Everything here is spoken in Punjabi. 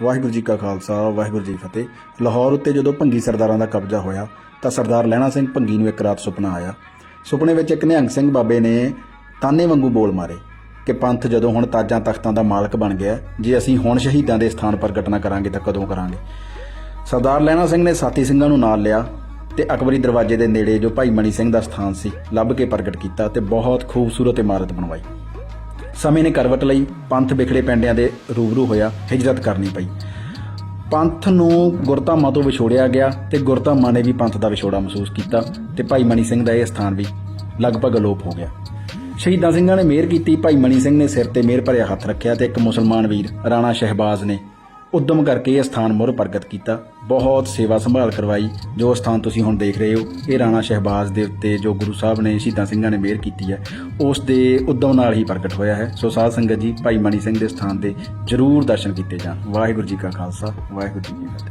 ਵਾਹਿਗੁਰੂ ਜੀ ਕਾ ਖਾਲਸਾ, ਵਾਹਿਗੁਰੂ ਜੀ ਫਤਿਹ। ਲਾਹੌਰ ਉੱਤੇ ਜਦੋਂ ਭੰਗੀ ਸਰਦਾਰਾਂ ਦਾ ਕਬਜ਼ਾ ਹੋਇਆ, ਤਾਂ ਸਰਦਾਰ ਲਹਿਣਾ ਸਿੰਘ ਭੰਗੀ ਨੂੰ ਇੱਕ ਰਾਤ ਸੁਪਨਾ ਆਇਆ। ਸੁਪਨੇ ਵਿੱਚ ਇੱਕ ਨਿਹੰਗ ਸਿੰਘ ਬਾਬੇ ਨੇ ਤਾਨੇ ਵਾਂਗੂ ਬੋਲ ਮਾਰੇ ਕਿ ਪੰਥ ਜਦੋਂ ਹੁਣ ਤਾਜਾਂ ਤਖਤਾਂ ਦਾ ਮਾਲਕ ਬਣ ਗਿਆ, ਜੇ ਅਸੀਂ ਹੁਣ ਸ਼ਹੀਦਾਂ ਦੇ ਸਥਾਨ ਪ੍ਰਗਟ ਨਾ ਕਰਾਂਗੇ ਤਾਂ ਕਦੋਂ ਕਰਾਂਗੇ? ਸਰਦਾਰ ਲਹਿਣਾ ਸਿੰਘ ਨੇ ਸਾਥੀ ਸਿੰਘਾਂ ਨੂੰ ਨਾਲ ਲਿਆ ਤੇ ਅਕਬਰੀ ਦਰਵਾਜ਼ੇ ਦੇ ਨੇੜੇ ਜੋ ਭਾਈ ਮਣੀ ਸਿੰਘ ਦਾ ਸਥਾਨ ਸੀ, ਲੱਭ ਕੇ ਪ੍ਰਗਟ ਕੀਤਾ ਤੇ ਬਹੁਤ ਖੂਬਸੂਰਤ ਇਮਾਰਤ ਬਣਵਾਈ। ਸਮੇਂ ਨੇ ਕਰਵਟ ਲਈ ਪੰਥ ਵਿਖੜੇ ਪਿੰਡਿਆਂ ਦੇ ਰੂਬਰੂ ਹੋਇਆ, ਹਿਜਰਤ ਕਰਨੀ ਪਈ। ਪੰਥ ਨੂੰ ਗੁਰਧਾਮਾਂ ਤੋਂ ਵਿਛੋੜਿਆ ਗਿਆ ਤੇ ਗੁਰਧਾਮਾਂ ਨੇ ਵੀ ਪੰਥ ਦਾ ਵਿਛੋੜਾ ਮਹਿਸੂਸ ਕੀਤਾ ਤੇ ਭਾਈ ਮਨੀ ਸਿੰਘ ਦਾ ਇਹ ਸਥਾਨ ਵੀ ਲਗਭਗ ਅਲੋਪ ਹੋ ਗਿਆ। ਸ਼ਹੀਦਾਂ ਸਿੰਘਾਂ ਨੇ ਮਿਹਰ ਕੀਤੀ, ਭਾਈ ਮਨੀ ਸਿੰਘ ਨੇ ਸਿਰ ਤੇ ਮਿਹਰ ਭਰਿਆ ਹੱਥ ਰੱਖਿਆ ਤੇ ਇੱਕ ਮੁਸਲਮਾਨ ਵੀਰ, ਰਾਣਾ ਸ਼ਹਿਬਾਜ਼ ਨੇ ਉਦਮ ਕਰਕੇ ਇਹ ਸਥਾਨ ਮੁੜ ਪ੍ਰਗਟ ਕੀਤਾ। ਬਹੁਤ ਸੇਵਾ ਸੰਭਾਲ ਕਰਵਾਈ। ਜੋ ਸਥਾਨ ਤੁਸੀਂ ਹੁਣ ਦੇਖ ਰਹੇ ਹੋ, ਇਹ ਰਾਣਾ ਸ਼ਹਿਬਾਜ਼ ਦੇ ਉੱਤੇ ਜੋ ਗੁਰੂ ਸਾਹਿਬ ਨੇ ਸ਼ਹੀਦਾਂ ਸਿੰਘਾਂ ਨੇ ਮਿਹਰ ਕੀਤੀ ਹੈ, ਉਸ ਦੇ ਉਦਮ ਨਾਲ ਹੀ ਪ੍ਰਗਟ ਹੋਇਆ ਹੈ। ਸੋ ਸਾਧ ਸੰਗਤ ਜੀ, ਭਾਈ ਮਣੀ ਸਿੰਘ ਦੇ ਸਥਾਨ ਦੇ ਜਰੂਰ ਦਰਸ਼ਨ ਕੀਤੇ ਜਾਣ। ਵਾਹਿਗੁਰੂ ਜੀ ਕਾ ਖਾਲਸਾ, ਵਾਹਿਗੁਰੂ ਜੀ ਕੀ ਫਤਿਹ।